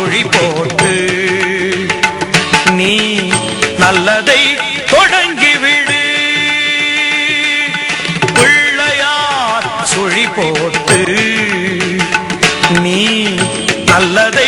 சுழி போட்டு நீ நல்லதை தொடங்கிவிடு. பிள்ளையார் சுழி போட்டு நீ நல்லதை